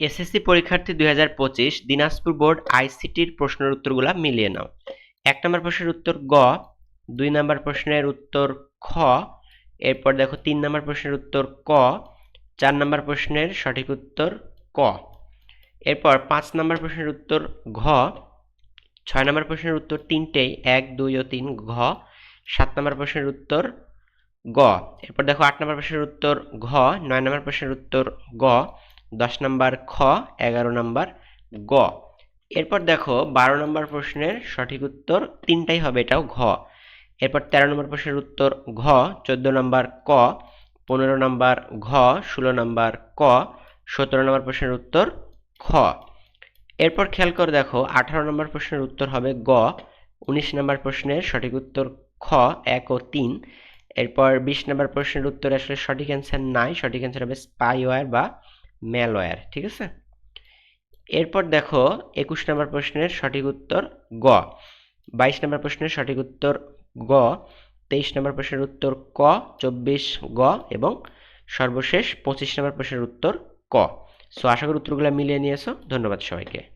SSC পরীক্ষার্থী দুই হাজার পঁচিশ দিনাজপুর বোর্ড আইসিটির প্রশ্নের উত্তরগুলো মিলিয়ে নাও। এক নম্বর প্রশ্নের উত্তর গ, দুই নম্বর প্রশ্নের উত্তর খ, এরপর দেখো তিন নম্বর প্রশ্নের উত্তর ক, চার নম্বর প্রশ্নের সঠিক উত্তর ক। এরপর পাঁচ নম্বর প্রশ্নের উত্তর ঘ, ছয় নম্বর প্রশ্নের উত্তর তিনটেই, এক, দুই ও তিন ঘ, সাত নম্বর প্রশ্নের উত্তর গ। এরপর দেখো আট নম্বর প্রশ্নের উত্তর ঘ, নয় নম্বর প্রশ্নের উত্তর গ দশ নম্বর খ, এগারো নম্বর গ। এরপর দেখো, বারো নম্বর প্রশ্নের সঠিক উত্তর তিনটাই হবে, এটাও ঘ। এরপর তেরো নম্বর প্রশ্নের উত্তর ঘ, চোদ্দ নম্বর ক, পনেরো নম্বর ঘ, ষোলো নম্বর ক, সতেরো নম্বর প্রশ্নের উত্তর খ। এরপর খেয়াল করে দেখো, আঠারো নম্বর প্রশ্নের উত্তর হবে গ, উনিশ নম্বর প্রশ্নের সঠিক উত্তর খ, এক ও তিন। এরপর বিশ নম্বর প্রশ্নের উত্তর আসলে সঠিক অ্যান্সার নাই, সঠিক অ্যান্সার হবে স্পাইওয়্যার বা ম্যালওয়্যার, ঠিক আছে? এরপর দেখো একুশ নম্বর প্রশ্নের সঠিক উত্তর গ। বাইশ নম্বর প্রশ্নের সঠিক উত্তর গ, তেইশ নম্বর প্রশ্নের উত্তর ক, চব্বিশ গ এবং সর্বশেষ পঁচিশ নম্বর প্রশ্নের উত্তর ক। সো আশা করি উত্তরগুলো মিলিয়ে নিয়েছো। ধন্যবাদ সবাইকে।